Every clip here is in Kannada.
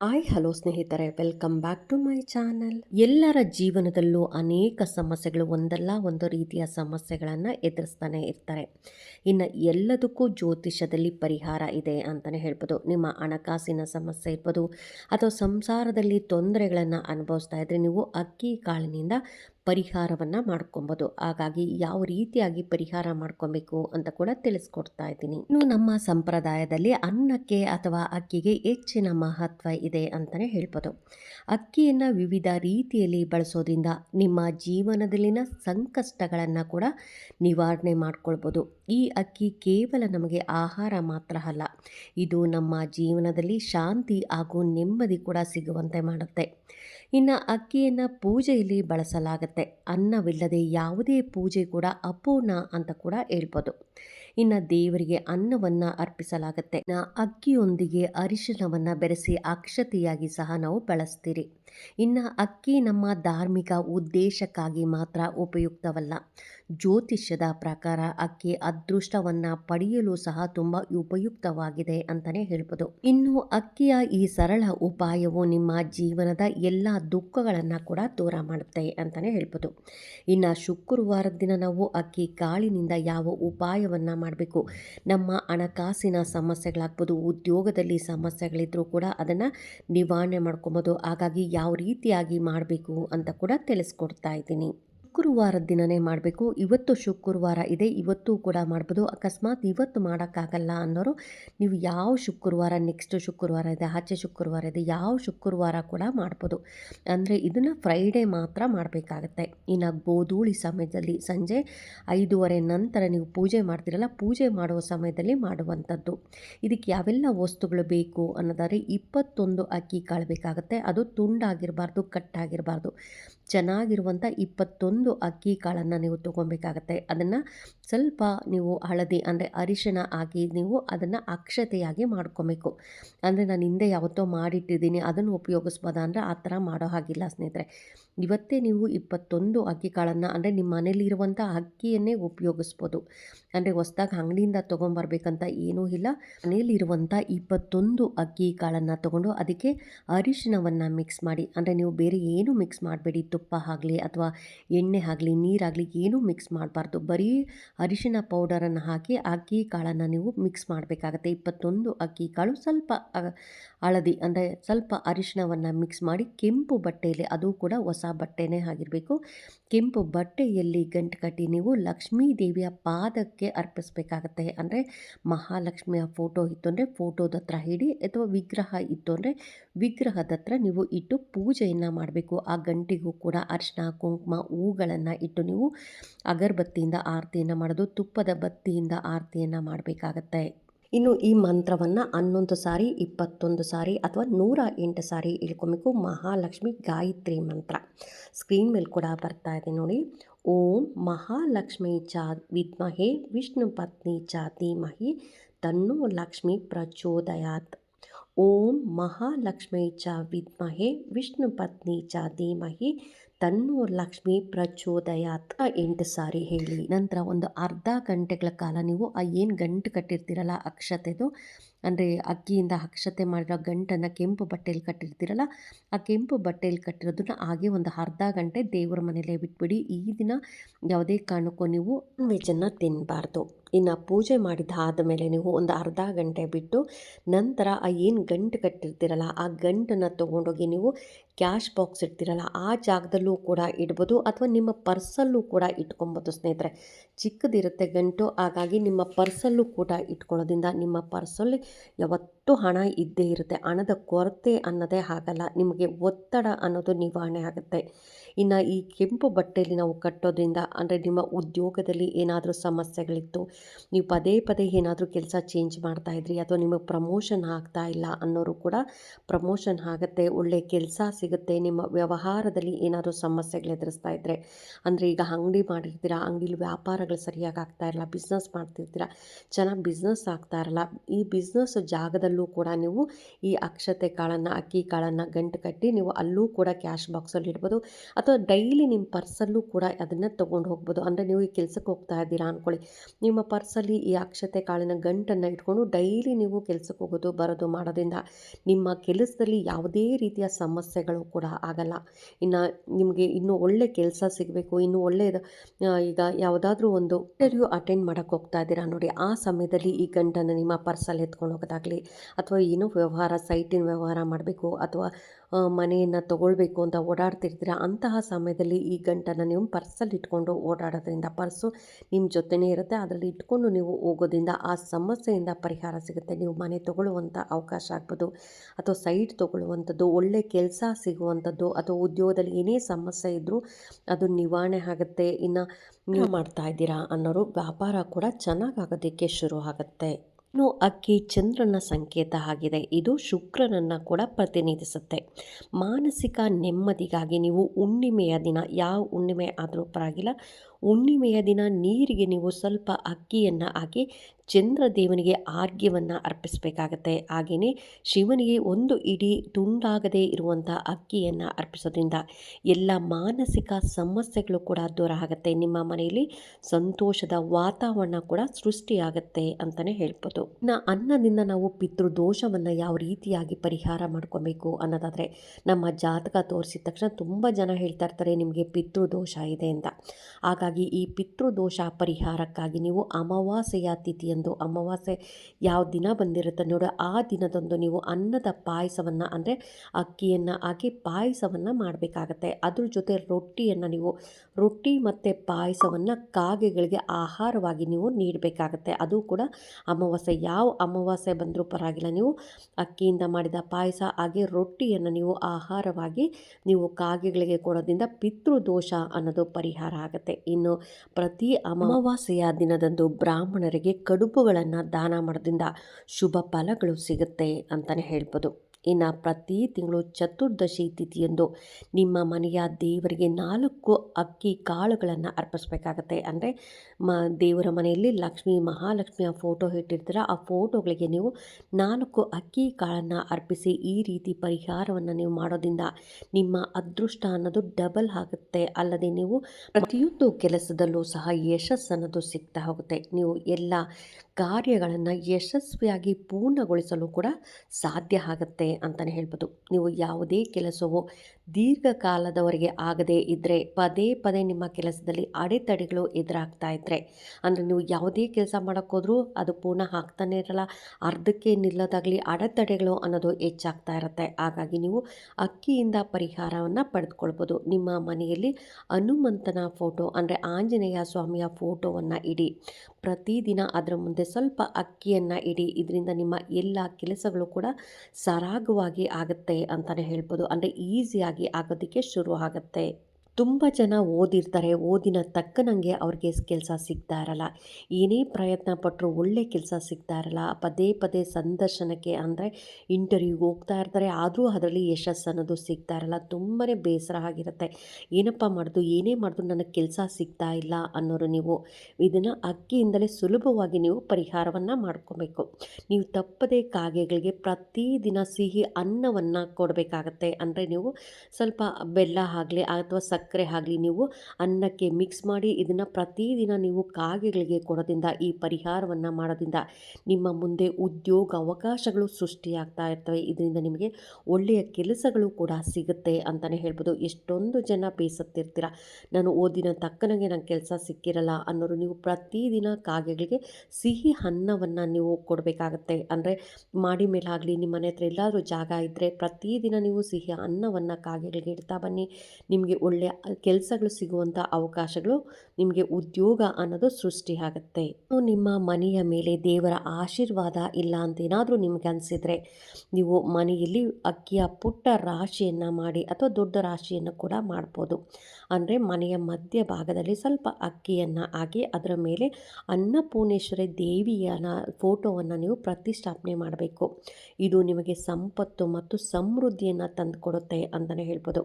ಹಾಯ್, ಹಲೋ ಸ್ನೇಹಿತರೆ. Welcome back to my channel ಎಲ್ಲರ ಜೀವನದಲ್ಲೂ ಅನೇಕ ಸಮಸ್ಯೆಗಳು ಒಂದಲ್ಲ ಒಂದು ರೀತಿಯ ಸಮಸ್ಯೆಗಳನ್ನು ಎದುರಿಸ್ತಾನೆ ಇರ್ತಾರೆ. ಇನ್ನು ಎಲ್ಲದಕ್ಕೂ ಜ್ಯೋತಿಷ್ಯದಲ್ಲಿ ಪರಿಹಾರ ಇದೆ ಅಂತಲೇ ಹೇಳ್ಬೋದು. ನಿಮ್ಮ ಹಣಕಾಸಿನ ಸಮಸ್ಯೆ ಇರ್ಬೋದು, ಅಥವಾ ಸಂಸಾರದಲ್ಲಿ ತೊಂದರೆಗಳನ್ನು ಅನುಭವಿಸ್ತಾ ಇದ್ದರೆ ನೀವು ಅಕ್ಕಿ ಕಾಳಿನಿಂದ ಪರಿಹಾರವನ್ನು ಮಾಡ್ಕೊಬೋದು. ಹಾಗಾಗಿ ಯಾವ ರೀತಿಯಾಗಿ ಪರಿಹಾರ ಮಾಡ್ಕೊಬೇಕು ಅಂತ ಕೂಡ ತಿಳಿಸ್ಕೊಡ್ತಾ ಇದ್ದೀನಿ. ಇನ್ನು ನಮ್ಮ ಸಂಪ್ರದಾಯದಲ್ಲಿ ಅನ್ನಕ್ಕೆ ಅಥವಾ ಅಕ್ಕಿಗೆ ಹೆಚ್ಚಿನ ಮಹತ್ವ ಇದೆ ಅಂತಲೇ ಹೇಳ್ಬೋದು. ಅಕ್ಕಿಯನ್ನು ವಿವಿಧ ರೀತಿಯಲ್ಲಿ ಬಳಸೋದ್ರಿಂದ ನಿಮ್ಮ ಜೀವನದಲ್ಲಿನ ಸಂಕಷ್ಟಗಳನ್ನು ಕೂಡ ನಿವಾರಣೆ ಮಾಡ್ಕೊಳ್ಬೋದು. ಈ ಅಕ್ಕಿ ಕೇವಲ ನಮಗೆ ಆಹಾರ ಮಾತ್ರ ಅಲ್ಲ, ಇದು ನಮ್ಮ ಜೀವನದಲ್ಲಿ ಶಾಂತಿ ಹಾಗೂ ನೆಮ್ಮದಿ ಕೂಡ ಸಿಗುವಂತೆ ಮಾಡುತ್ತೆ. ಇನ್ನು ಅಕ್ಕಿಯನ್ನು ಪೂಜೆಯಲ್ಲಿ ಬಳಸಲಾಗುತ್ತೆ. ಅನ್ನವಿಲ್ಲದೆ ಯಾವುದೇ ಪೂಜೆ ಕೂಡ ಅಪೂರ್ಣ ಅಂತ ಕೂಡ ಹೇಳ್ಬೋದು. ಇನ್ನು ದೇವರಿಗೆ ಅನ್ನವನ್ನು ಅರ್ಪಿಸಲಾಗುತ್ತೆ. ಅಕ್ಕಿಯೊಂದಿಗೆ ಅರಿಶಿನವನ್ನು ಬೆರೆಸಿ ಅಕ್ಷತೆಯಾಗಿ ಸಹ ನಾವು ಬಳಸ್ತೀರಿ. ಇನ್ನು ಅಕ್ಕಿ ನಮ್ಮ ಧಾರ್ಮಿಕ ಉದ್ದೇಶಕ್ಕಾಗಿ ಮಾತ್ರ ಉಪಯುಕ್ತವಲ್ಲ. ಜ್ಯೋತಿಷ್ಯದ ಪ್ರಕಾರ ಅಕ್ಕಿ ಅದೃಷ್ಟವನ್ನು ಪಡೆಯಲು ಸಹ ತುಂಬ ಉಪಯುಕ್ತವಾಗಿದೆ ಅಂತಲೇ ಹೇಳ್ಬೋದು. ಇನ್ನು ಅಕ್ಕಿಯ ಈ ಸರಳ ಉಪಾಯವು ನಿಮ್ಮ ಜೀವನದ ಎಲ್ಲ ದುಃಖಗಳನ್ನು ಕೂಡ ದೂರ ಮಾಡುತ್ತೆ ಅಂತಲೇ ಹೇಳ್ಬೋದು. ಇನ್ನು ಶುಕ್ರವಾರದ ದಿನ ನಾವು ಅಕ್ಕಿ ಕಾಳಿನಿಂದ ಯಾವ ಉಪಾಯವನ್ನು ಮಾಡಬೇಕು, ನಮ್ಮ ಹಣಕಾಸಿನ ಸಮಸ್ಯೆಗಳಾಗ್ಬೋದು, ಉದ್ಯೋಗದಲ್ಲಿ ಸಮಸ್ಯೆಗಳಿದ್ರೂ ಕೂಡ ಅದನ್ನು ನಿವಾರಣೆ ಮಾಡ್ಕೊಬೋದು, ಹಾಗಾಗಿ ಯಾವ ರೀತಿಯಾಗಿ ಮಾಡಬೇಕು ಅಂತ ಕೂಡ ತಿಳಿಸ್ಕೊಡ್ತಾ ಇದ್ದೀನಿ. ಶುಕ್ರವಾರದ ದಿನನೇ ಮಾಡಬೇಕು. ಇವತ್ತು ಶುಕ್ರವಾರ ಇದೆ. ಇವತ್ತು ಕೂಡ ಮಾಡ್ಬೋದು. ಅಕಸ್ಮಾತ್ ಇವತ್ತು ಮಾಡೋಕ್ಕಾಗಲ್ಲ ಅನ್ನೋರು, ನೀವು ಯಾವ ಶುಕ್ರವಾರ ನೆಕ್ಸ್ಟ್ ಶುಕ್ರವಾರ ಇದೆ, ಆಚೆ ಶುಕ್ರವಾರ ಇದೆ, ಯಾವ ಶುಕ್ರವಾರ ಕೂಡ ಮಾಡ್ಬೋದು. ಅಂದರೆ ಇದನ್ನು ಫ್ರೈಡೇ ಮಾತ್ರ ಮಾಡಬೇಕಾಗತ್ತೆ. ಇನ್ನು ಗೋಧೂಳಿ ಸಮಯದಲ್ಲಿ ಸಂಜೆ ಐದೂವರೆ ನಂತರ ನೀವು ಪೂಜೆ ಮಾಡ್ತೀರಲ್ಲ, ಪೂಜೆ ಮಾಡುವ ಸಮಯದಲ್ಲಿ ಮಾಡುವಂಥದ್ದು. ಇದಕ್ಕೆ ಯಾವೆಲ್ಲ ವಸ್ತುಗಳು ಬೇಕು ಅನ್ನೋದಾದರೆ ಇಪ್ಪತ್ತೊಂದು ಅಕ್ಕಿ ಕಾಳು ಬೇಕಾಗುತ್ತೆ. ಅದು ತುಂಡಾಗಿರಬಾರ್ದು, ಕಟ್ಟಾಗಿರಬಾರ್ದು. ಚೆನ್ನಾಗಿರುವಂಥ ಇಪ್ಪತ್ತೊಂದು ಅಕ್ಕಿ ಕಾಳನ್ನು ನೀವು ತೊಗೊಬೇಕಾಗತ್ತೆ ಅದನ್ನು ಸ್ವಲ್ಪ ನೀವು ಹಳದಿ ಅಂದರೆ ಅರಿಶಿಣ ಹಾಕಿ ನೀವು ಅದನ್ನು ಅಕ್ಷತೆಯಾಗಿ ಮಾಡ್ಕೊಬೇಕು. ಅಂದರೆ ನಾನು ಹಿಂದೆ ಯಾವತ್ತೋ ಮಾಡಿಟ್ಟಿದ್ದೀನಿ, ಅದನ್ನು ಉಪಯೋಗಿಸ್ಬೋದಾ ಅಂದರೆ ಆ ಥರ ಮಾಡೋ ಹಾಗಿಲ್ಲ ಸ್ನೇಹಿತರೆ. ಇವತ್ತೇ ನೀವು ಇಪ್ಪತ್ತೊಂದು ಅಕ್ಕಿ ಕಾಳನ್ನು, ಅಂದರೆ ನಿಮ್ಮ ಮನೇಲಿರುವಂಥ ಅಕ್ಕಿಯನ್ನೇ ಉಪಯೋಗಿಸ್ಬೋದು. ಅಂದರೆ ಹೊಸ್ದಾಗಿ ಅಂಗಡಿಯಿಂದ ತೊಗೊಂಬರ್ಬೇಕಂತ ಏನೂ ಇಲ್ಲ. ಮನೆಯಲ್ಲಿರುವಂಥ ಇಪ್ಪತ್ತೊಂದು ಅಕ್ಕಿ ಕಾಳನ್ನು ತೊಗೊಂಡು ಅದಕ್ಕೆ ಅರಿಶಿನವನ್ನು ಮಿಕ್ಸ್ ಮಾಡಿ, ಅಂದರೆ ನೀವು ಬೇರೆ ಏನು ಮಿಕ್ಸ್ ಮಾಡಬೇಡಿ. ತುಪ್ಪ ಆಗಲಿ ಅಥವಾ ಎಣ್ಣೆ ಆಗಲಿ ನೀರಾಗಲಿ ಏನೂ ಮಿಕ್ಸ್ ಮಾಡಬಾರ್ದು. ಬರೀ ಅರಿಶಿನ ಪೌಡರನ್ನು ಹಾಕಿ ಅಕ್ಕಿ ಕಾಳನ್ನು ನೀವು ಮಿಕ್ಸ್ ಮಾಡಬೇಕಾಗತ್ತೆ. ಇಪ್ಪತ್ತೊಂದು ಅಕ್ಕಿ ಕಾಳು ಸ್ವಲ್ಪ ಹಳದಿ ಅಂದರೆ ಸ್ವಲ್ಪ ಅರಿಶಿನವನ್ನು ಮಿಕ್ಸ್ ಮಾಡಿ ಕೆಂಪು ಬಟ್ಟೆಯಲ್ಲಿ ಅದು ಕೂಡ ಹೊಸ ಬಟ್ಟೆನೇ ಆಗಿರಬೇಕು. ಕೆಂಪು ಬಟ್ಟೆಯಲ್ಲಿ ಗಂಟು ಕಟ್ಟಿ ನೀವು ಲಕ್ಷ್ಮೀ ದೇವಿಯ ಪಾದಕ್ಕೆ ಅರ್ಪಿಸಬೇಕಾಗತ್ತೆ. ಅಂದರೆ ಮಹಾಲಕ್ಷ್ಮಿಯ ಫೋಟೋ ಇತ್ತು ಅಂದರೆ ಫೋಟೋದ ಹತ್ರ ಹಿಡಿ ಅಥವಾ ವಿಗ್ರಹ ಇತ್ತು ಅಂದರೆ ವಿಗ್ರಹದ ಹತ್ರ ನೀವು ಇಟ್ಟು ಪೂಜೆಯನ್ನು ಮಾಡಬೇಕು. ಆ ಗಂಟಿಗೂ ಕೂಡ ಅರಿಶಿನ, ಕುಂಕುಮ, ಹೂಗಳನ್ನು ಇಟ್ಟು ನೀವು ಅಗರಬತ್ತಿಯಿಂದ ಆರತಿಯನ್ನು ಮಾಡೋದು, ತುಪ್ಪದ ಬತ್ತಿಯಿಂದ ಆರತಿಯನ್ನು ಮಾಡಬೇಕಾಗತ್ತೆ. ಇನ್ನು ಈ ಮಂತ್ರವನ್ನು ಹನ್ನೊಂದು ಸಾರಿ, ಇಪ್ಪತ್ತೊಂದು ಸಾರಿ ಅಥವಾ ನೂರ ಎಂಟು ಸಾರಿ ಇಳ್ಕೊಬೇಕು. ಮಹಾಲಕ್ಷ್ಮಿ ಗಾಯತ್ರಿ ಮಂತ್ರ. ಸ್ಕ್ರೀನ್ ಮೇಲೆ ಕೂಡ ಬರ್ತಾ ಇದೆ ನೋಡಿ. ಓಂ ಮಹಾಲಕ್ಷ್ಮಿ ಚಾ ವಿದ್ಮಹೆ ವಿಷ್ಣು ಪತ್ನಿ ಚ ಧೀಮಹಿ ತನ್ನೋ ಲಕ್ಷ್ಮಿ ಪ್ರಚೋದಯಾತ್. ಓಂ ಮಹಾಲಕ್ಷ್ಮಿ ಚ ವಿದ್ಮಹೆ ವಿಷ್ಣು ಪತ್ನಿ ಚ ಧೀಮಹಿ ತನ್ನೋ ಲಕ್ಷ್ಮಿ ಪ್ರಚೋದಯಾತ್. ಎಂಟು ಸಾರಿ ಹೇಳಿ. ನಂತರ ಒಂದು ಅರ್ಧ ಗಂಟೆಗಳ ಕಾಲ ನೀವು ಆ ಏನು ಗಂಟು ಕಟ್ಟಿರ್ತೀರಲ್ಲ ಅಕ್ಷತೆದು, ಅಂದರೆ ಅಕ್ಕಿಯಿಂದ ಅಕ್ಷತೆ ಮಾಡಿರೋ ಗಂಟನ್ನು ಕೆಂಪು ಬಟ್ಟೆಯಲ್ಲಿ ಕಟ್ಟಿರ್ತೀರಲ್ಲ, ಆ ಕೆಂಪು ಬಟ್ಟೆಯಲ್ಲಿ ಕಟ್ಟಿರೋದನ್ನ ಹಾಗೆ ಒಂದು ಅರ್ಧ ಗಂಟೆ ದೇವರ ಮನೆಯಲ್ಲೇ ಬಿಟ್ಬಿಡಿ. ಈ ದಿನ ಯಾವುದೇ ಕಾರಣಕ್ಕೂ ನೀವು ನಾನ್ ವೆಜ್ಜನ್ನು ತಿನ್ನಬಾರ್ದು ಇನ್ನು ಪೂಜೆ ಮಾಡಿದ ಆದಮೇಲೆ ನೀವು ಒಂದು ಅರ್ಧ ಗಂಟೆ ಬಿಟ್ಟು ನಂತರ ಆ ಏನು ಗಂಟು ಕಟ್ಟಿರ್ತೀರಲ್ಲ, ಆ ಗಂಟನ್ನು ತೊಗೊಂಡೋಗಿ ನೀವು ಕ್ಯಾಶ್ ಬಾಕ್ಸ್ ಇಡ್ತೀರಲ್ಲ, ಆ ಜಾಗದಲ್ಲೂ ಕೂಡ ಇಡ್ಬೋದು ಅಥವಾ ನಿಮ್ಮ ಪರ್ಸಲ್ಲೂ ಕೂಡ ಇಟ್ಕೊಬೋದು ಸ್ನೇಹಿತರೆ. ಚಿಕ್ಕದಿರುತ್ತೆ ಗಂಟು, ಹಾಗಾಗಿ ನಿಮ್ಮ ಪರ್ಸಲ್ಲೂ ಕೂಡ ಇಟ್ಕೊಳ್ಳೋದ್ರಿಂದ ನಿಮ್ಮ ಪರ್ಸಲ್ಲಿ ಯಾವತ್ತೂ ಹಣ ಇದ್ದೇ ಇರುತ್ತೆ. ಹಣದ ಕೊರತೆ ಅನ್ನೋದೇ ಆಗಲ್ಲ ನಿಮಗೆ ಒತ್ತಡ ಅನ್ನೋದು ನಿವಾರಣೆ ಆಗುತ್ತೆ. ಇನ್ನು ಈ ಕೆಂಪು ಬಟ್ಟೆಯಲ್ಲಿ ನಾವು ಕಟ್ಟೋದ್ರಿಂದ ಅಂದರೆ ನಿಮ್ಮ ಉದ್ಯೋಗದಲ್ಲಿ ಏನಾದರೂ ಸಮಸ್ಯೆಗಳಿತ್ತು, ನೀವು ಪದೇ ಪದೇ ಏನಾದರೂ ಕೆಲಸ ಚೇಂಜ್ ಮಾಡ್ತಾ ಇದ್ರಿ ಅಥವಾ ನಿಮಗೆ ಪ್ರಮೋಷನ್ ಆಗ್ತಾ ಇಲ್ಲ ಅನ್ನೋರು ಕೂಡ ಪ್ರಮೋಷನ್ ಆಗುತ್ತೆ, ಒಳ್ಳೆ ಕೆಲಸ ಸಿಗುತ್ತೆ, ನಿಮ್ಮ ವ್ಯವಹಾರದಲ್ಲಿ ಏನಾದರೂ ಸಮಸ್ಯೆಗಳು ಎದುರಿಸ್ತಾ ಇದ್ದರೆ ಅಂದರೆ ಈಗ ಅಂಗಡಿ ಮಾಡಿರ್ತೀರಾ, ಅಂಗಡಿಲಿ ವ್ಯಾಪಾರಗಳು ಸರಿಯಾಗಿ ಆಗ್ತಾ ಇರಲ್ಲ ಬಿಸ್ನೆಸ್ ಮಾಡ್ತಿರ್ತೀರ, ಚೆನ್ನಾಗಿ ಬಿಸ್ನೆಸ್ ಆಗ್ತಾ ಇರಲ್ಲ, ಈ ಬಿಸ್ನೆಸ್ ಜಾಗದಲ್ಲೂ ಕೂಡ ನೀವು ಈ ಅಕ್ಷತೆ ಕಾಳನ್ನು, ಅಕ್ಕಿ ಕಾಳನ್ನು ಗಂಟು ಕಟ್ಟಿ ನೀವು ಅಲ್ಲೂ ಕೂಡ ಕ್ಯಾಶ್ ಬಾಕ್ಸಲ್ಲಿ ಇಡ್ಬೋದು ಅಥವಾ ಡೈಲಿ ನಿಮ್ಮ ಪರ್ಸಲ್ಲೂ ಕೂಡ ಅದನ್ನು ತೊಗೊಂಡು ಹೋಗ್ಬೋದು. ಅಂದರೆ ನೀವು ಈ ಕೆಲಸಕ್ಕೆ ಹೋಗ್ತಾ ಇದ್ದೀರಾ ಅಂದ್ಕೊಳ್ಳಿ ನಿಮ್ಮ ಪರ್ಸಲ್ಲಿ ಈ ಅಕ್ಷತೆ ಕಾಳಿನ ಗಂಟನ್ನು ಇಟ್ಕೊಂಡು ಡೈಲಿ ನೀವು ಕೆಲಸಕ್ಕೆ ಹೋಗೋದು, ಬರೋದು ಮಾಡೋದ್ರಿಂದ ನಿಮ್ಮ ಕೆಲಸದಲ್ಲಿ ಯಾವುದೇ ರೀತಿಯ ಸಮಸ್ಯೆಗಳು ಕೂಡ ಆಗಲ್ಲ. ಇನ್ನು ನಿಮಗೆ ಇನ್ನೂ ಒಳ್ಳೆ ಕೆಲಸ ಸಿಗಬೇಕು. ಇನ್ನೂ ಒಳ್ಳೆಯದು ಈಗ ಯಾವುದಾದ್ರೂ ಒಂದು ಇಂಟರ್ವ್ಯೂ ಅಟೆಂಡ್ ಮಾಡೋಕ್ಕೆ ಹೋಗ್ತಾ ಇದ್ದೀರಾ ನೋಡಿ, ಆ ಸಮಯದಲ್ಲಿ ಈ ಗಂಟನ್ನು ನಿಮ್ಮ ಪರ್ಸಲ್ಲಿ ಎತ್ಕೊಂಡು ಹೋಗೋದಾಗಲಿ, ಅಥವಾ ಏನೋ ವ್ಯವಹಾರ ಸೈಟಿನ ವ್ಯವಹಾರ ಮಾಡಬೇಕು, ಅಥವಾ ಮನೆಯನ್ನು ತೊಗೊಳ್ಬೇಕು ಅಂತ ಓಡಾಡ್ತಿರ್ತೀರ? ಅಂತಹ ಸಮಯದಲ್ಲಿ ಈ ಗಂಟನ್ನು ನೀವು ಪರ್ಸಲ್ಲಿ ಇಟ್ಕೊಂಡು ಓಡಾಡೋದ್ರಿಂದ ಪರ್ಸು ನಿಮ್ಮ ಜೊತೆನೇ ಇರುತ್ತೆ. ಅದರಲ್ಲಿ ಇಟ್ಕೊಂಡು ನೀವು ಹೋಗೋದ್ರಿಂದ ಆ ಸಮಸ್ಯೆಯಿಂದ ಪರಿಹಾರ ಸಿಗುತ್ತೆ. ನೀವು ಮನೆ ತೊಗೊಳ್ಳುವಂಥ ಅವಕಾಶ ಆಗ್ಬೋದು. ಅಥವಾ ಸೈಟ್ ತೊಗೊಳ್ಳುವಂಥದ್ದು ಒಳ್ಳೆ ಕೆಲಸ ಸಿಗುವಂಥದ್ದು ಅಥವಾ ಉದ್ಯೋಗದಲ್ಲಿ ಏನೇ ಸಮಸ್ಯೆ ಇದ್ದರೂ ಅದು ನಿವಾರಣೆ ಆಗುತ್ತೆ. ಇನ್ನು ನೀವು ಮಾಡ್ತಾ ಇದ್ದೀರಾ ಅನ್ನೋರು ವ್ಯಾಪಾರ ಕೂಡ ಚೆನ್ನಾಗಾಗೋದಕ್ಕೆ ಶುರು ಆಗುತ್ತೆ ಇನ್ನು ಅಕ್ಕಿ ಚಂದ್ರನ ಸಂಕೇತ ಆಗಿದೆ. ಇದು ಶುಕ್ರನನ್ನು ಕೂಡ ಪ್ರತಿನಿಧಿಸುತ್ತೆ. ಮಾನಸಿಕ ನೆಮ್ಮದಿಗಾಗಿ ನೀವು ಹುಣ್ಣಿಮೆಯ ದಿನ, ಯಾವ ಹುಣ್ಣಿಮೆ ಆದರೂ ಪರವಾಗಿಲ್ಲ. ಹುಣ್ಣಿಮೆಯ ದಿನ ನೀರಿಗೆ ನೀವು ಸ್ವಲ್ಪ ಅಕ್ಕಿಯನ್ನು ಹಾಕಿ ಚಂದ್ರದೇವನಿಗೆ ಆರ್ಘ್ಯವನ್ನು ಅರ್ಪಿಸಬೇಕಾಗತ್ತೆ. ಹಾಗೆಯೇ ಶಿವನಿಗೆ ಒಂದು ಇಡೀ ತುಂಡಾಗದೇ ಇರುವಂಥ ಅಕ್ಕಿಯನ್ನು ಅರ್ಪಿಸೋದ್ರಿಂದ ಎಲ್ಲ ಮಾನಸಿಕ ಸಮಸ್ಯೆಗಳು ಕೂಡ ದೂರ ಆಗುತ್ತೆ. ನಿಮ್ಮ ಮನೆಯಲ್ಲಿ ಸಂತೋಷದ ವಾತಾವರಣ ಕೂಡ ಸೃಷ್ಟಿಯಾಗುತ್ತೆ ಅಂತಲೇ ಹೇಳ್ಬೋದು. ನಾ ಅನ್ನದಿಂದ ನಾವು ಪಿತೃದೋಷವನ್ನು ಯಾವ ರೀತಿಯಾಗಿ ಪರಿಹಾರ ಮಾಡ್ಕೊಬೇಕು ಅನ್ನೋದಾದರೆ ನಮ್ಮ ಜಾತಕ ತೋರಿಸಿದ ತಕ್ಷಣ ತುಂಬ ಜನ ಹೇಳ್ತಾ ಇರ್ತಾರೆ, ನಿಮಗೆ ಪಿತೃದೋಷ ಇದೆ ಅಂತ. ಹಾಗಾಗಿ ಈ ಪಿತೃದೋಷ ಪರಿಹಾರಕ್ಕಾಗಿ ನೀವು ಅಮಾವಾಸ್ಯೆಯ ತಿಥಿಯಂದು ಅಮಾವಾಸ್ಯೆ ಯಾವ ದಿನ ಬಂದಿರುತ್ತೆ ನೋಡಿ, ಆ ದಿನದಂದು ನೀವು ಅನ್ನದ ಪಾಯಸವನ್ನು ಅಂದರೆ ಅಕ್ಕಿಯನ್ನು ಹಾಕಿ ಪಾಯಸವನ್ನು ಮಾಡಬೇಕಾಗತ್ತೆ. ಅದ್ರ ಜೊತೆ ರೊಟ್ಟಿಯನ್ನು ನೀವು, ರೊಟ್ಟಿ ಮತ್ತು ಪಾಯಸವನ್ನು ಕಾಗೆಗಳಿಗೆ ಆಹಾರವಾಗಿ ನೀವು ನೀಡಬೇಕಾಗತ್ತೆ. ಅದು ಕೂಡ ಅಮಾವಾಸ್ಯೆ. ಯಾವ ಅಮಾವಾಸ್ಯೆ ಬಂದರೂ ಪರವಾಗಿಲ್ಲ, ನೀವು ಅಕ್ಕಿಯಿಂದ ಮಾಡಿದ ಪಾಯಸ ಹಾಗೆ ರೊಟ್ಟಿಯನ್ನು ನೀವು ಆಹಾರವಾಗಿ ನೀವು ಕಾಗೆಗಳಿಗೆ ಕೊಡೋದ್ರಿಂದ ಪಿತೃದೋಷ ಅನ್ನೋದು ಪರಿಹಾರ ಆಗುತ್ತೆ. ಇನ್ನು ಪ್ರತಿ ಅಮಾವಾಸ್ಯೆಯ ದಿನದಂದು ಬ್ರಾಹ್ಮಣರಿಗೆ ಕಡುಬುಗಳನ್ನು ದಾನ ಮಾಡೋದ್ರಿಂದ ಶುಭ ಫಲಗಳು ಸಿಗುತ್ತೆ ಅಂತಲೇ ಹೇಳ್ಬೋದು. ಇನ್ನು ಪ್ರತಿ ತಿಂಗಳು ಚತುರ್ದಶಿ ತಿಥಿಯಂದು ನಿಮ್ಮ ಮನೆಯ ದೇವರಿಗೆ ನಾಲ್ಕು ಅಕ್ಕಿ ಕಾಳುಗಳನ್ನು ಅರ್ಪಿಸಬೇಕಾಗತ್ತೆ. ಅಂದರೆ ಮ, ದೇವರ ಮನೆಯಲ್ಲಿ ಲಕ್ಷ್ಮಿ ಮಹಾಲಕ್ಷ್ಮಿಯ ಫೋಟೋ ಇಟ್ಟಿರ್ತೀರ, ಆ ಫೋಟೋಗಳಿಗೆ ನೀವು ನಾಲ್ಕು ಅಕ್ಕಿ ಕಾಳನ್ನು ಅರ್ಪಿಸಿ ಈ ರೀತಿ ಪರಿಹಾರವನ್ನು ನೀವು ಮಾಡೋದ್ರಿಂದ ನಿಮ್ಮ ಅದೃಷ್ಟ ಅನ್ನೋದು ಡಬಲ್ ಆಗುತ್ತೆ. ಅಲ್ಲದೆ ನೀವು ಪ್ರತಿಯೊಂದು ಕೆಲಸದಲ್ಲೂ ಸಹ ಯಶಸ್ಸು ಅನ್ನೋದು ಸಿಗ್ತಾ ಹೋಗುತ್ತೆ. ನೀವು ಎಲ್ಲ ಕಾರ್ಯಗಳನ್ನು ಯಶಸ್ವಿಯಾಗಿ ಪೂರ್ಣಗೊಳಿಸಲು ಕೂಡ ಸಾಧ್ಯ ಆಗುತ್ತೆ. ಅಂತಲೇ ಹೇಳ್ಬೋದು. ನೀವು ಯಾವುದೇ ಕೆಲಸವು ದೀರ್ಘಕಾಲದವರೆಗೆ ಆಗದೇ ಇದ್ದರೆ ಪದೇ ಪದೇ ನಿಮ್ಮ ಕೆಲಸದಲ್ಲಿ ಅಡೆತಡೆಗಳು ಎದುರಾಗ್ತಾ ಇದ್ದರೆ ಅಂದರೆ ನೀವು ಯಾವುದೇ ಕೆಲಸ ಮಾಡೋಕ್ಕೋದ್ರೂ ಅದು ಪೂರ್ಣ ಹಾಕ್ತಾನೇ ಇರಲ್ಲ, ಅರ್ಧಕ್ಕೆ ನಿಲ್ಲೋದಾಗಲಿ ಅಡೆತಡೆಗಳು ಅನ್ನೋದು ಹೆಚ್ಚಾಗ್ತಾ ಇರುತ್ತೆ. ಹಾಗಾಗಿ ನೀವು ಅಕ್ಕಿಯಿಂದ ಪರಿಹಾರವನ್ನು ಪಡೆದುಕೊಳ್ಬೋದು. ನಿಮ್ಮ ಮನೆಯಲ್ಲಿ ಹನುಮಂತನ ಫೋಟೋ ಅಂದರೆ ಆಂಜನೇಯ ಸ್ವಾಮಿಯ ಫೋಟೋವನ್ನು ಇಡಿ. ಪ್ರತಿದಿನ ಅದರ ಮುಂದೆ ಸ್ವಲ್ಪ ಅಕ್ಕಿಯನ್ನು ಇಡಿ. ಇದರಿಂದ ನಿಮ್ಮ ಎಲ್ಲ ಕೆಲಸಗಳು ಕೂಡ ಸರಾಗವಾಗಿ ಆಗುತ್ತೆ ಅಂತಲೇ ಹೇಳ್ಬೋದು. ಅಂದರೆ ಈಸಿಯಾಗಿ ಆಗೋದಕ್ಕೆ ಶುರು ಆಗುತ್ತೆ ತುಂಬ ಜನ ಓದಿರ್ತಾರೆ, ಓದಿನ ತಕ್ಕನಂಗೆ ಅವ್ರಿಗೆ ಕೆಲಸ ಸಿಗ್ತಾ ಇರಲ್ಲ. ಏನೇ ಪ್ರಯತ್ನ ಪಟ್ಟರು ಒಳ್ಳೆ ಕೆಲಸ ಸಿಗ್ತಾ ಇರಲ್ಲ. ಪದೇ ಪದೇ ಸಂದರ್ಶನಕ್ಕೆ ಅಂದರೆ ಇಂಟರ್ವ್ಯೂಗೆ ಹೋಗ್ತಾ ಇರ್ತಾರೆ. ಆದರೂ ಅದರಲ್ಲಿ ಯಶಸ್ಸು ಅನ್ನೋದು ಸಿಗ್ತಾ ಇರಲ್ಲ. ತುಂಬಾ ಬೇಸರ ಆಗಿರುತ್ತೆ. ಏನಪ್ಪ ಮಾಡೋದು, ಏನೇ ಮಾಡಿದ್ರು ನನಗೆ ಕೆಲಸ ಸಿಗ್ತಾ ಇಲ್ಲ ಅನ್ನೋರು ನೀವು. ಇದನ್ನು ಅಕ್ಕಿಯಿಂದಲೇ ಸುಲಭವಾಗಿ ನೀವು ಪರಿಹಾರವನ್ನು ಮಾಡ್ಕೋಬೇಕು. ನೀವು ತಪ್ಪದೇ ಕಾಗೆಗಳಿಗೆ ಪ್ರತಿದಿನ ಸಿಹಿ ಅನ್ನವನ್ನು ಕೊಡಬೇಕಾಗತ್ತೆ. ಅಂದರೆ ನೀವು ಸ್ವಲ್ಪ ಬೆಲ್ಲ ಆಗಲಿ ಅಥವಾ ಸಕ್ಕರೆ ಆಗಲಿ ನೀವು ಅನ್ನಕ್ಕೆ ಮಿಕ್ಸ್ ಮಾಡಿ ಇದನ್ನು ಪ್ರತಿದಿನ ನೀವು ಕಾಗೆಗಳಿಗೆ ಕೊಡೋದ್ರಿಂದ ಈ ಪರಿಹಾರವನ್ನು ಮಾಡೋದ್ರಿಂದ ನಿಮ್ಮ ಮುಂದೆ ಉದ್ಯೋಗ ಅವಕಾಶಗಳು ಸೃಷ್ಟಿಯಾಗ್ತಾ ಇರ್ತವೆ. ಇದರಿಂದ ನಿಮಗೆ ಒಳ್ಳೆಯ ಕೆಲಸಗಳು ಕೂಡ ಸಿಗುತ್ತೆ ಅಂತಲೇ ಹೇಳ್ಬೋದು. ಎಷ್ಟೊಂದು ಜನ ಬೇಸತ್ತಿರ್ತೀರ? ನಾನು ಓದಿನ ತಕ್ಕನಾಗೆ ನಂಗೆ ಕೆಲಸ ಸಿಕ್ಕಿರಲ್ಲ ಅನ್ನೋರು ನೀವು ಪ್ರತಿದಿನ ಕಾಗೆಗಳಿಗೆ ಸಿಹಿ ಅನ್ನವನ್ನು ನೀವು ಕೊಡಬೇಕಾಗತ್ತೆ. ಅಂದರೆ ಮಾಡಿ ಮೇಲಾಗಲಿ ನಿಮ್ಮ ಮನೆ ಹತ್ರ ಎಲ್ಲಾದರೂ ಜಾಗ ಇದ್ದರೆ ಪ್ರತಿದಿನ ನೀವು ಸಿಹಿ ಅನ್ನವನ್ನು ಕಾಗೆಗಳಿಗೆ ಇಡ್ತಾ ಬನ್ನಿ. ನಿಮಗೆ ಒಳ್ಳೆಯ ಕೆಲಸಗಳು ಸಿಗುವಂಥ ಅವಕಾಶಗಳು ನಿಮಗೆ ಉದ್ಯೋಗ ಅನ್ನೋದು ಸೃಷ್ಟಿ ಆಗುತ್ತೆ. ನಿಮ್ಮ ಮನೆಯ ಮೇಲೆ ದೇವರ ಆಶೀರ್ವಾದ ಇಲ್ಲ ಅಂತ ಏನಾದರೂ ನಿಮಗೆ ಅನಿಸಿದರೆ ನೀವು ಮನೆಯಲ್ಲಿ ಅಕ್ಕಿಯ ಪುಟ್ಟ ರಾಶಿಯನ್ನು ಮಾಡಿ ಅಥವಾ ದೊಡ್ಡ ರಾಶಿಯನ್ನು ಕೂಡ ಮಾಡ್ಬೋದು. ಅಂದರೆ ಮನೆಯ ಮಧ್ಯ ಭಾಗದಲ್ಲಿ ಸ್ವಲ್ಪ ಅಕ್ಕಿಯನ್ನು ಹಾಕಿ ಅದರ ಮೇಲೆ ಅನ್ನಪೂರ್ಣೇಶ್ವರಿ ದೇವಿಯ ಫೋಟೋವನ್ನು ನೀವು ಪ್ರತಿಷ್ಠಾಪನೆ ಮಾಡಬೇಕು. ಇದು ನಿಮಗೆ ಸಂಪತ್ತು ಮತ್ತು ಸಮೃದ್ಧಿಯನ್ನು ತಂದುಕೊಡುತ್ತೆ ಅಂತಲೇ ಹೇಳ್ಬೋದು.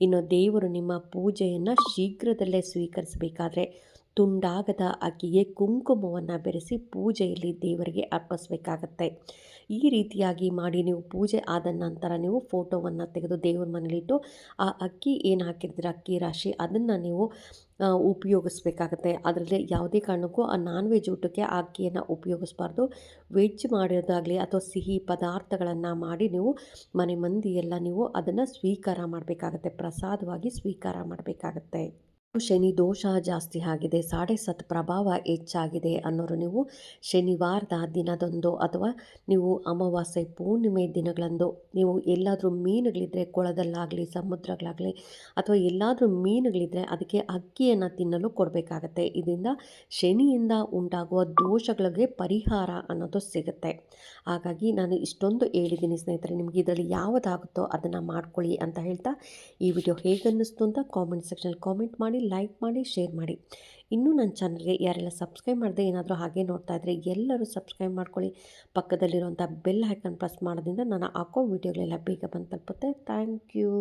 ಇನ್ನು ದೇವರು ನಿಮ್ಮ ಪೂಜೆಯನ್ನು ಶೀಘ್ರದಲ್ಲೇ ಸ್ವೀಕರಿಸಬೇಕಾದ್ರೆ ತುಂಡಾಗದ ಅಕ್ಕಿಗೆ ಕುಂಕುಮವನ್ನು ಬೆರೆಸಿ ಪೂಜೆಯಲ್ಲಿ ದೇವರಿಗೆ ಅರ್ಪಿಸಬೇಕಾಗತ್ತೆ. ಈ ರೀತಿಯಾಗಿ ಮಾಡಿ ನೀವು ಪೂಜೆ ಆದ ನಂತರ ನೀವು ಫೋಟೋವನ್ನು ತೆಗೆದು ದೇವರ ಮನೇಲಿಟ್ಟು ಆ ಅಕ್ಕಿ ಏನು ಹಾಕಿರ್ತೀರ, ಅಕ್ಕಿ ರಾಶಿ ಅದನ್ನು ನೀವು ಉಪಯೋಗಿಸ್ಬೇಕಾಗತ್ತೆ. ಅದರಲ್ಲಿ ಯಾವುದೇ ಕಾರಣಕ್ಕೂ ಆ ನಾನ್ ವೆಜ್ ಊಟಕ್ಕೆ ಆ ಅಕ್ಕಿಯನ್ನು ಉಪಯೋಗಿಸ್ಬಾರ್ದು. ವೆಜ್ ಮಾಡಿರೋದಾಗಲಿ ಅಥವಾ ಸಿಹಿ ಪದಾರ್ಥಗಳನ್ನು ಮಾಡಿ ನೀವು ಮನೆ ಮಂದಿಯೆಲ್ಲ ನೀವು ಅದನ್ನು ಸ್ವೀಕಾರ ಮಾಡಬೇಕಾಗತ್ತೆ. ಪ್ರಸಾದವಾಗಿ ಸ್ವೀಕಾರ ಮಾಡಬೇಕಾಗತ್ತೆ. ಶನಿ ದೋಷ ಜಾಸ್ತಿ ಆಗಿದೆ, ಸಾಡೆ ಸತ್ ಪ್ರಭಾವ ಹೆಚ್ಚಾಗಿದೆ ಅನ್ನೋರು ನೀವು ಶನಿವಾರದ ದಿನದಂದು ಅಥವಾ ನೀವು ಅಮಾವಾಸ್ಯೆ ಪೂರ್ಣಿಮೆ ದಿನಗಳಂದು ನೀವು ಎಲ್ಲಾದರೂ ಮೀನುಗಳಿದ್ದರೆ ಕೊಳದಲ್ಲಾಗಲಿ, ಸಮುದ್ರಗಳಾಗಲಿ ಅಥವಾ ಎಲ್ಲಾದರೂ ಮೀನುಗಳಿದ್ದರೆ ಅದಕ್ಕೆ ಅಕ್ಕಿಯನ್ನು ತಿನ್ನಲು ಕೊಡಬೇಕಾಗತ್ತೆ. ಇದರಿಂದ ಶನಿಯಿಂದ ಉಂಟಾಗುವ ದೋಷಗಳಿಗೆ ಪರಿಹಾರ ಅನ್ನೋದು ಸಿಗುತ್ತೆ. ಹಾಗಾಗಿ ನಾನು ಇಷ್ಟೊಂದು ಹೇಳಿದ್ದೀನಿ ಸ್ನೇಹಿತರೆ, ನಿಮಗೆ ಇದರಲ್ಲಿ ಯಾವುದಾಗುತ್ತೋ ಅದನ್ನು ಮಾಡ್ಕೊಳ್ಳಿ ಅಂತ ಹೇಳ್ತಾ ಈ ವಿಡಿಯೋ ಹೇಗೆ ಅನ್ನಿಸ್ತು ಅಂತ ಕಾಮೆಂಟ್ ಸೆಕ್ಷನಲ್ಲಿ ಕಾಮೆಂಟ್ ಲೈಕ್ ಮಾಡಿ ಶೇರ್ ಮಾಡಿ. ಇನ್ನೂ ನನ್ನ ಚಾನಲ್ಗೆ ಯಾರೆಲ್ಲ ಸಬ್ಸ್ಕ್ರೈಬ್ ಮಾಡದೆ ಏನಾದರೂ ಹಾಗೆ ನೋಡ್ತಾ ಇದ್ದರೆ ಎಲ್ಲರೂ ಸಬ್ಸ್ಕ್ರೈಬ್ ಮಾಡ್ಕೊಳ್ಳಿ. ಪಕ್ಕದಲ್ಲಿರುವಂಥ ಬೆಲ್ ಹೈಕನ್ ಪ್ರೆಸ್ ಮಾಡೋದ್ರಿಂದ ನಾನು ಹಾಕೋ ವೀಡಿಯೋಗಳೆಲ್ಲ ಬೇಗ ಬಂದು ತಲುಪುತ್ತೆ. Thank you